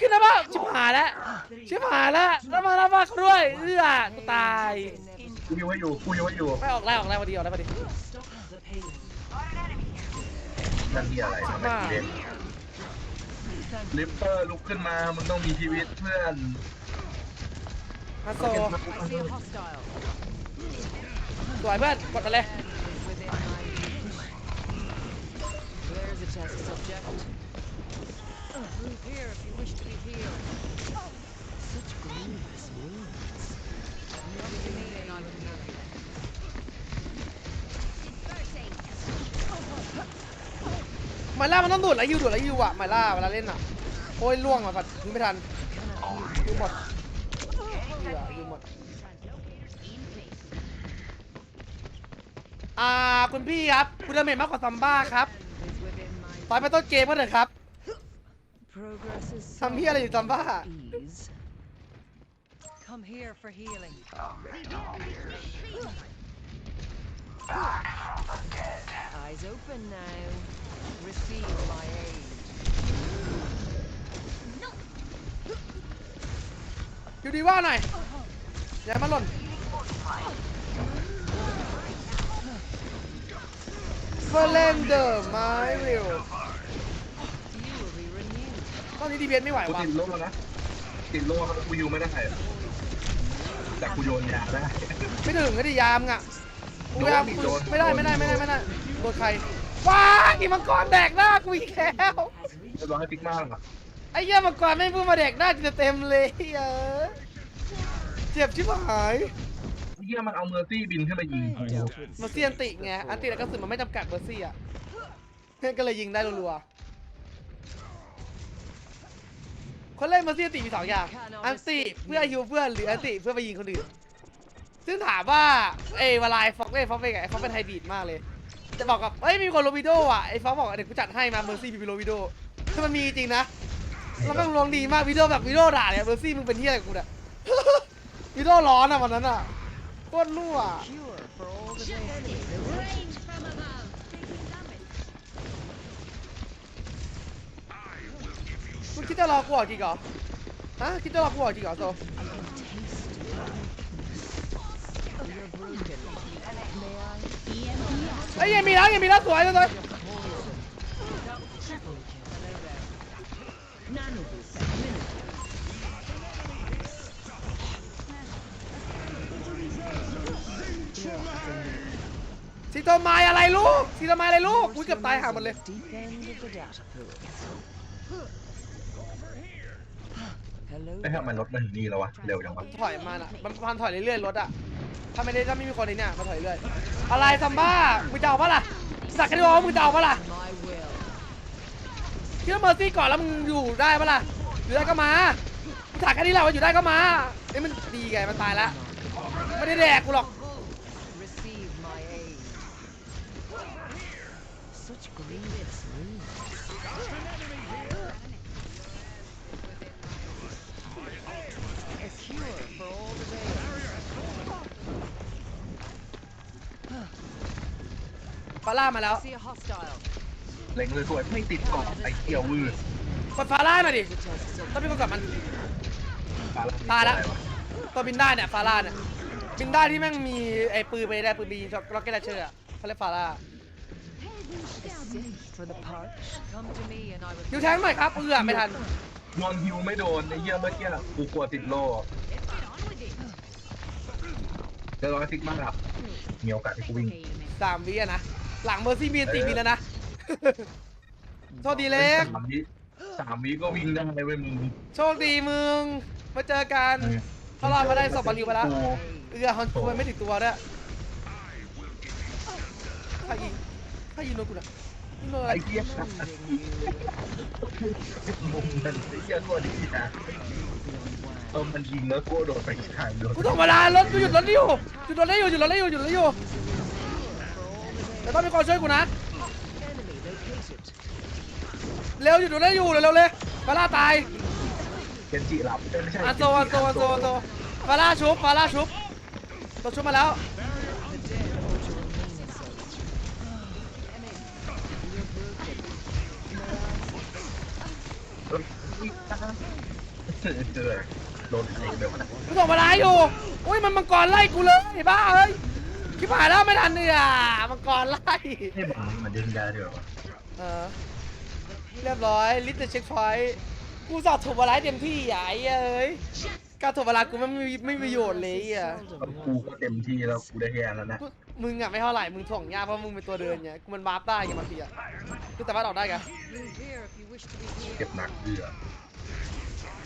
ขึ้นนะบ้าชิบหายแล้วชิบหายแล้วแล้วมาแล้วมาเขาด้วยเอื้อกูตายกูยังไม่อยู่กูยังไม่อยู่ไม่ออกไล่ออกไล่พอดีออกไล่พอดีนั่นนี่อะไรทำไมกูเด็กลิปเปอร์ลุกขึ้นมามึงต้องมีชีวิตเพื่อนฮันโซ I see a hostile. สวยเพื่อนกดมาเลย Within my reach. There's a test subject. Move here if you wish to be healed. Such grievous wounds. Come to me and I will nerve you. หมาล่ามันต้องดูดแล้วยูดูดแล้วยูอะมาล่าเวลาเล่นอะโอ้ยล่วงมาปัดยิงไม่ทันยูหมดยูอะยูหมด อ่าคุณพี่ครับ คุณดาเมจมากกว่าซัมบ้าครับ Is within my ต่อยไปต้นเกมก็เถอะครับ progress is ทำพี่อะไรอยู่ซัมบ้า ease. Come here for healing. Eyes open now. Receive my aid. อยู่ดีว่าหน่อยอย่ามาหล่นเพื่อเล่นเดอร์ไม้เร็ว You will be renewed. ตอนนี้ดีเบียนไม่ไหวกูว่ะติดโล่นะติดโล่แล้วกูอยู่ไม่ได้แต่กูโยนยาได้ ไม่ถึงก็ดียามงอะกูยามโดนดิกูโดนไม่ได้โดนไม่ได้โดนไม่ได้ไม่ได้โดนใครว้าอีมังกรแดกหน้ากูอีกแล้วเรียบร้อยพิกมากอะไอ้เหี้ยมังกรไม่พูดมาแดกหน้ากูจะเต็มเลยเออเจ็บชิบหายเฮียมันเอาเมอร์ซี่บินขึ้นมายิงกู Dealt with มาเซียนติไงอันติแล้วก็สุดมันไม่จำกัดเบอร์ซี่อะเพื่อนก็เลยยิงได้รัวๆ คนเล่นมาเซียนติมีสองอย่าง อันติเพื่อฮิวเพื่อนหรืออันติเพื่อไปยิงคนอื่น ซึ่งถามว่าเอ้ยวลายฟ็อกเล่นฟ็อกเป็นไงฟ็อกเป็นไฮบริดมากเลย จะบอกกับเอ้ยมีคนโรบิโดอะไอ้ฟ็อกบอกว่าเดี๋ยวกูจัดให้มาเมอร์ซี่มีโรบิโดถ้ามันมีจริงนะแล้วแม่งลงดีมากวิดีโอแบบวิดีโอด่าเนี่ยเมอร์ซี่มึงเป็นที่อะไรกับกูเนี่ยวิดีโอร้อนอะวันนั้นอะโคตรรั่ว มึงคิดจะรอกูออกจริงเหรอ ฮะ คิดจะรอกูออกจริงเหรอโซ You're broken. May I? เอ้ยังมีแล้วยังมีแล้วสวยเลยเลยซีโตมายอะไรลูกซีโตมายอะไรลูกอุ้ยเกือบตายห่าหมดเลย ไม่ทำไมรถมันถึงนี่แล้ววะ เร็วจังวะถอยมาน่ะมันพันถอยเรื่อยๆรถอะ ถ้าไม่ได้ถ้าไม่มีคนในเนี่ยมาถอยเรื่อย อะไรซัมบ้ามึงจะเอาปะล่ะสักแค่นี้ว่ามึงจะเอาปะล่ะ My will. คิดว่าเมอร์ซี่ก่อนแล้วมึงอยู่ได้ปะล่ะอยู่ได้ก็มามึงถามแค่นี้แหละว่าอยู่ได้ก็มาเอ้ยมันดีไงมันตายแล้วไม่ได้แดกกูหรอก Receive my aid. Such grievous ฟาร่ามาแล้ว See a hostile. เล็งเลยสวยไม่ติดเกาะไอ้เกี่ยววืดกดฟาร่าหน่อยดิ The test subject. ต้องมีคนกดมัน ปลาตายละอะไรวะตัวบินได้เนี่ยฟาร่าเนี่ย บินได้ที่แม่งมีไอ้ปืนไปได้ปืนบีล็อกเก็ตเชอร์อะเขาเรียกฟาร่า Sick for the punch. Come to me and I will. ยูแทงหน่อยครับเอื้อไม่ทัน นอนฮิวไม่โดนไอ้เหี้ยเมื่อกี้กูกลัวติดโล่เรียบร้อยพิกมากครับมีโอกาสที่กูวิ่งสามวิอะนะ หลังเมอร์ซี่บีนตีบินแล้วนะ โชคดีเล็ก สามวิสามวิก็วิ่งได้เว้ยมึงโชคดีมึง มาเจอกันเขารอดมาได้ศพบอลลิวไปแล้วโอ้เอื้อฮอนคูไม่ติดตัวด้วยถ้ายิงถ้ายิงโดนกูนะยิงโดนอะไรไอ้เหี้ยมุมมันไอ้เหี้ยตัวดีนะเออมันยิงแล้วกูโดนไปขายโดนกูต้องเวลารถกูหยุดรถได้อยู่หยุดรถได้อยู่หยุดรถได้อยู่หยุดรถได้อยู่ แต่ต้องมีคนช่วยกูนะ Enemy located. เร็วหยุดรถได้อยู่เร็วๆเลยฟาร่าตายเกนจิหลับเอ้ยไม่ใช่อันโซอันโซอันโซอันโซฟาร่าชุบฟาร่าชุบตัวชุบมาแล้ว The dead ought to remain so. You're broken. เอ้ยวิ่งตามเจอโดนอะไรเดี๋ยวนะกูส่งมาลายอยู่อุ้ยมันมังกรไล่กูเลยบ้าเอ้ย คิดผ่านแล้วไม่ทันเนี่ยมังกรไล่ให้บอกมันดึงได้เดี๋ยวเออเรียบร้อยลิสต์เช็คพอยต์กูสอบถูกมาลายเต็มที่อะไอ้เอ้ยการถูกมาลายกูไม่มีไม่มีประโยชน์เลยอะกูก็เต็มที่แล้วกูได้แค่แล้วนะกูมึงอะไม่เท่าไหร่มึงถ่วงยากเพราะมึงเป็นตัวเดินไงกูมันวาร์ปได้ไงบางทีอะกูสามารถออกได้ไง Move here if you wish to be เก็ healed. บหนักเดือ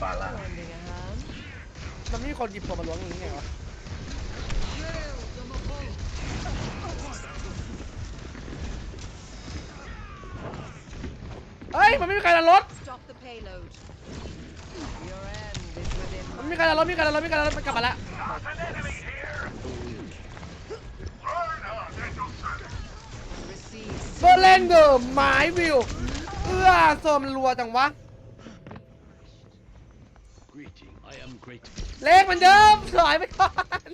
ฟาล่า Lending a hand. มันไม่มีคนหยิบตัวมาล้วงอย่างนี้ไงวะ เฮ้ยมันไม่มีใครดันรถ Stop the payload. Your end is within มัน my ไม่มีใครดันรถมีใครดันรถมีใครดันรถมันกลับมาแล้ว receive เฟอร์เลนเดอร์หมายวิวเอื้อโซมรัวจังวะ Greeting. I am grateful. เลขเหมือนเดิมถอยไปก่อน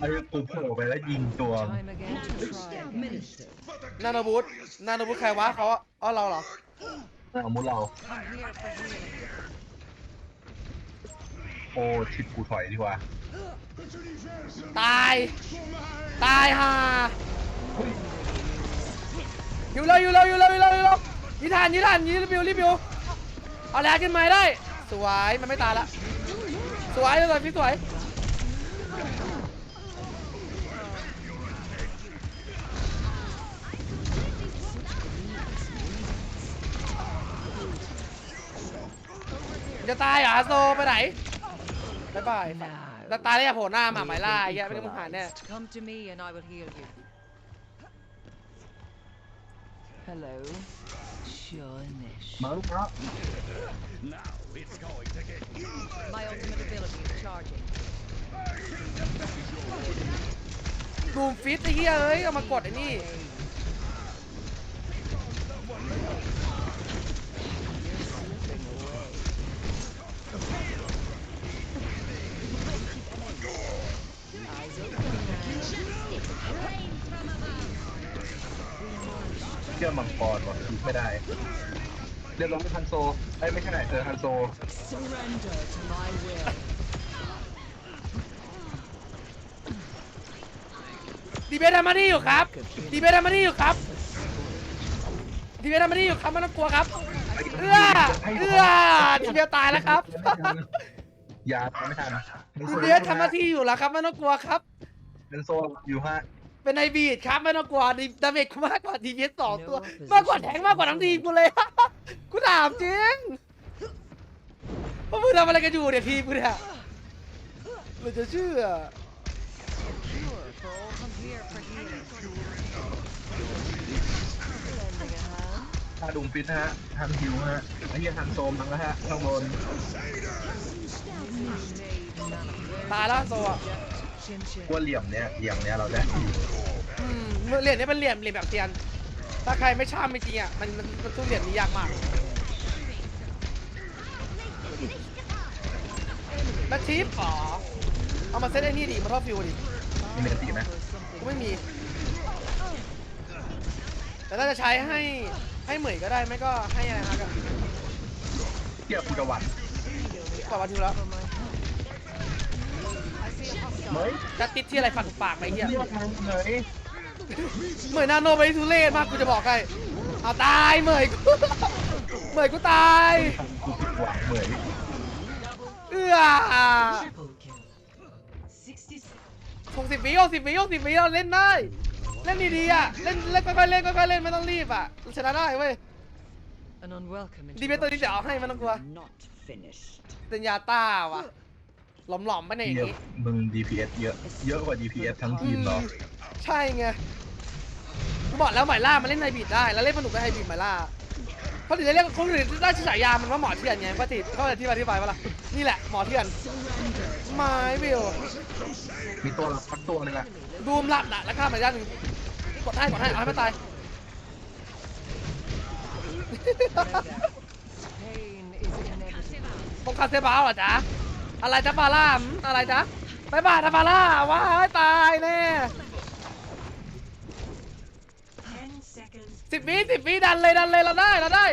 ไอ้กูโผล่ไปแล้วยิงตัว time again to try again. นาโนบูทนาโนบูทใครวะเขาอ๋อเราเหรอเอามุดเรา I'm here for healing. โอ้ชิดกูถอยดีกว่าตายตายห่าอยู่เลยอยู่เลยอยู่เลยอยู่เลยอยู่เลยยิงทันยิงทันยิงรีบิวรีบิวเอาแรงขึ้นมาให้ได้ สวยมันไม่ตายละสวยเลยพี่สวย จะตายเหรอโซไปไหนบ๊ายบายจะตายแล้วอย่าโผล่หน้าหมาหมายล่าไอ้เหี้ยไม่ได้มึงหาแน่ Come to me and I will heal you. Hello. Shonish. มั้งครับ Now it's going to get My ultimate ability is charging. ดูมฟิตไอ้เหี้ยเอ้ยเอามากดไอ้นี่ Eyes เชื่อมังกรว่ะคิดไม่ได้เรียบร้อยฮันโซไอ้ยไม่ใช่เออฮันโซ Surrender to my will. ดีเบททำมานี่อยู่ครับดีเบททำมานี่อยู่ครับดีเบททำมานี่อยู่ครับไม่ต้องกลัวครับเอื้อเอื้อดีเบทตายแล้วครับยาไม่ทันดีเบททำหน้าที่อยู่แล้วครับไม่ต้องกลัวครับฮันโซอยู่ฮะ เป็นไอบีดครับไม่ต้องกลัวดีดาเมจกูมากกว่าดีเบทสองตัว มากกว่าแทงมากกว่าทั้งทีมกูเลย กูถามจริงพวกมึงทำอะไรกันอยู่เนี่ยทีมกูเนี่ยเราจะเชื่อ Sure, for all come here for healing. Lending a hand. ถ้าดุงฟิตฮะทันฮิวฮะไอ้เหี้ยทันโซมมั้งแล้วฮะข้างบน Made man of ตายแล้วโซ อะ Chin chin. ว่าเหลี่ยมเนี้ยเหลี่ยมเนี้ยเราได้อืมเหรียญนี้เป็นเหรียญเหรียญแบบเซียน ถ้าใครไม่ช่ำจริงๆอะมันมันมันสู้เหรียญนี้ยากมากแล้วทิปอ๋อเอามาเซตไอ้นี่ดิมาทอดฟิวดิมีเมติไหมกูไม่มี แต่ถ้าจะใช้ให้ให้เหมยก็ได้ไม่ก็ให้อะไรฮะกันเทียบกูจะหวั่นกว่าวันทิวแล้ว จะติดที่อะไรฝันปากไปเหี้ยเรียกมันเลยเหมยนาโนไปทุเรศมากกูจะบอกให้เอาตายเหมยกูเหมยกูตายกูผิดหวังเหมือนเอื้อหกสิบวิหกสิบวิหกสิบวิเราเล่นได้เล่นดีๆอะเล่นเล่นค่อยๆเล่นค่อยๆเล่นไม่ต้องรีบอะชนะได้เว้ย An unwelcome ดีเบตตัวนี้ interruption. เดี๋ยวเอาให้ไม่ต้องกลัว Not finished. เป็นยาต้าว่ะ หลอมๆไปในยอย่างเยอะนี้ มึง DPS เยอะ เยอะกว่า DPS ทั้งทีมเหรอใช่ไงกูบอกแล้วหมายล่ามันเล่นไฮบริดได้ แล้วเล่นสนุกกับไฮบริดหมายล่าเขาถึงจะเรียกคนอื่นได้ชื่อฉายามันว่าหมอเถื่อนไงปกติเขาอธิบายอธิบายว่าล่ะนี่แหละหมอเถื่อนไม้วิวมีตัวละพักตัวหนึงอะดูมหลับนะแล้วข้ามมาด้านหนึ่งกดให้กดให้เอาให้มันตาย Pain is inevitable. ตรงคาเซบาลเหรอจ๊ะ อะไรจ๊ะบาร่าหืมอะไรจ๊ะบายบายนะบาร่าว้ายตายแน่ Ten seconds. สิบวิสิบวิดันเลยดันเลยเราได้เราได้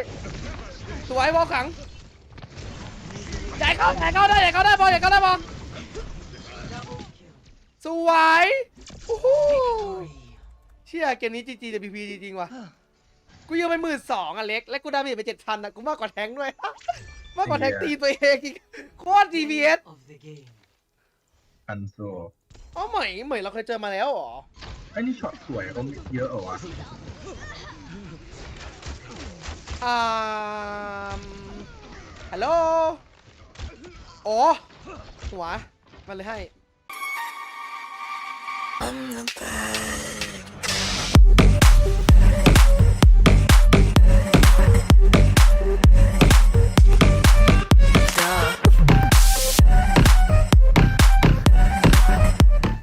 สวยวอลขังใหญ่เข้าใหญ่เข้าได้ใหญ่เข้าได้บอลใหญ่เข้าได้บอล Double kill. สวยโอ้โห Victory. เชี่ยเกมนี้จีจีแต่พีพีจริงๆว่ะกูยังไปหมื่นสองอะเล็กและกูดาเมจไปเจ็ดพันอะกูมากกว่าแทงค์ด้วย มากกว่าแทงค์ตีตัวเองอีกโคตร DPS Of the game. อันโซอ๋อเหมยเหมยเราเคยเจอมาแล้วเหรอไอ้นี่ช็อตสวยเขาเยอะเหรอวะอ่าฮัลโหลโอ้หัวมันเลยให้ I'm the bad